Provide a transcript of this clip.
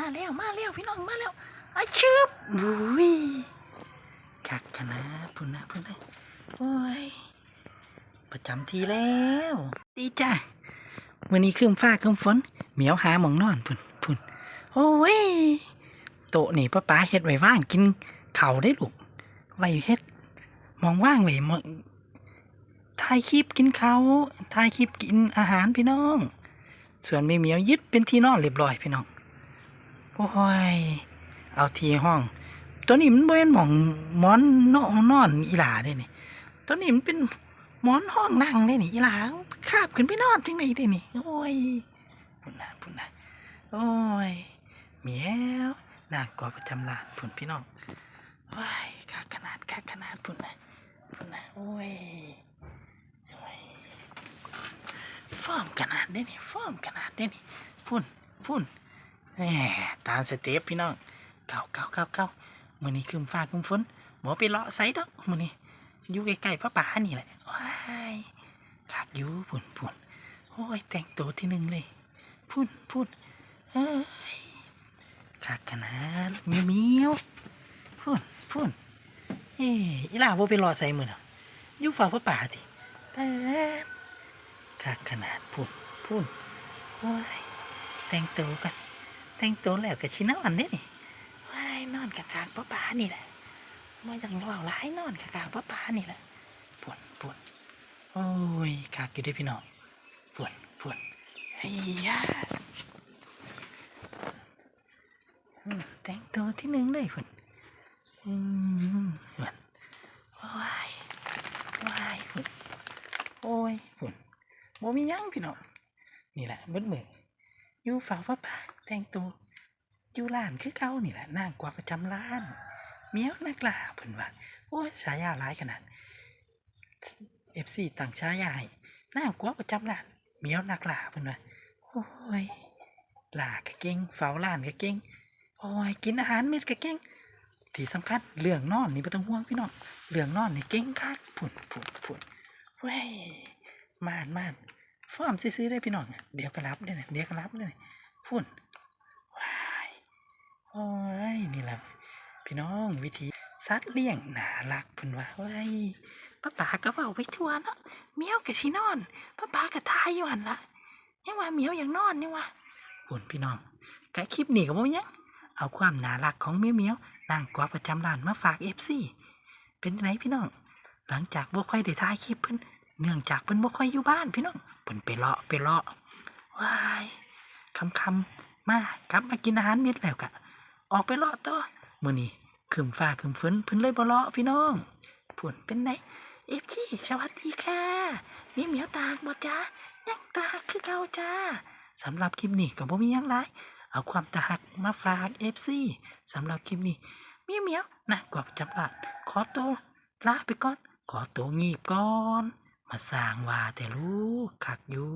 มาแล้วมาแล้วพี่น้องมาแล้วไอ้ชืบวุ้ยคักขนาดพุ่นนะพุ่นนะโอ้ยประจำทีแล้ว ดีจ้ะวันนี้คืมฟ้าคืมฝนเหมียวหาหมองนอนพุ่นพุ่นโอ้ยโตะนี่ป้าป๋าเฮ็ดไว้ว่างกินเข่าได้ลูกไว้เฮ็ดมองว่างไว้มองถ่ายคลิปกินเขาถ่ายคลิปกินอาหารพี่น้อง ส่วนแม่เหมียวยึดเป็นที่นอนเรียบร้อยพี่น้อง โอ้ย เอาทีห้อง ตัวนี้มันเป็นหมองมอนนอนนอนอีหลาได้นี่ตัวนี้มันเป็นหมอนห้องนั่งได้นี่อีหลาคาบขึ้นไปนอนจังไหนได้นี่ โอ้ยพุ่นนะพุ่นนะโอ้ยเหมียวนางกว่าประจำลานพุ่นพี่น้องว้ายคักขนาดคักขนาดพุ่นนะพุ่นนะโอ้ยโอ้ยฟอร์มขนาดนี้นี่ฟอร์มขนาดนี้นี่พุ่นพุ่น ตามสเต็ปพี่น้องเก่าเก่าเก่าเก่ามือนี้คืมฟ้าคืมฝนหมอไปเลาะไซดอกมือนี้อยู่ใกล้ๆพระป่านี่แหละว้ายคักอยู่พุ่นพุ่นโอ้ยแต่งตัวที่หนึ่งเลยพุ่นพุ่นเฮ้ยคักขนาดเมียวเมียวพุ่นพุ่นเอ้ยอีหล่าบ่ไปรอใส่มือเนาะอยู่ฝ่าพระป่าติแต่คักขนาดพุ่นพุ่นโอ้ยแต่งตัวกัน แต่งตัวแล้วกับชินอนเด้นี่ว้ายนอนกะกากป้าป๋านี่แหละมาอย่างเราหลายนอนกะกากป้าป๋านี่แหละพุ่นพุ่นโอ้ยคักอยู่เด้วยพี่น้องพุ่นพุ่นเฮียอืมแต่งตัวที่หนึ่งเลยพุ่นอืมพุ่นว้ายว้ายพุ่นโอ้ยพุ่นบ่มีหยังพี่น้องนี่แหละเบิดมืออยู่ฝาฟ้าป่า แต่งตัวอยู่ร้านคือเก่านี่แหละนางกว่าประจำร้านเมียวนักล่าเพิ่นว่าโอ้ยฉายาหลายขนาดเอฟซีต่างฉายาให้นางกว่าประจำร้านเมียวนักล่าเพิ่นว่าโอ้ยล่าก็เก่งเฝ้าร้านก็เก่งโอ้ยกินอาหารเม็ดก็เก่งที่สำคัญเรื่องนอนนี่บ่ต้องห่วงพี่น้องเรื่องนอนนี่เก่งคักพุ่นพุ่นพุ่นเว้ยม่านม่านฟ้อมซื้อได้พี่น้องเดี๋ยวก็รับได้นะเดี๋ยวก็รับได้นะพุ่น โอ้ยนี่แหละพี่น้องวิธีสัตว์เลี้ยงน่ารักพิ่นว่าว้ยป้าป๋าก็เว้าไปทั่วเนาะเมียวกับสินอนป้าป๋าก็ทายอยู่หันละยังว่าเมียวอย่างนอนนี่ว่าพุ่นพี่น้องไกะคลิปนี้ก็บ่มีหยังเอาความน่ารักของเมียวเมียวนางกวาประจำร้านมาฝาก FC เป็นไงพี่น้อง หลังจากบ่ค่อยได้ถ่ายคลิปเพิ่นเนื่องจากเพิ่นบ่ค่อยอยู่บ้านพี่น้องเพิ่นไปเลาะไปเลาะวายคำคำมากลับมากินอาหารเม็ดแล้วกะ ออกไปเลาะต่อมื้อนี้คืมฟ้าคืมฝนเพิ่นเลยบ่เลาะพี่น้องผวนเป็นไงเอฟซีสวัสดีค่ะมีเหมียวตากบ่จ้ายังตากคือเก่าจ้าสำหรับคลิปนี้ก็บ่มีหยังหลายเอาความตาหักมาฝากเอฟซีสำหรับคลิปนี้มีเหมียวนะกว่าจำลาดขอตัวลาไปก่อน ขอตัวงีบก่อน มาสร้างว่าแต่ลูกคักอยู่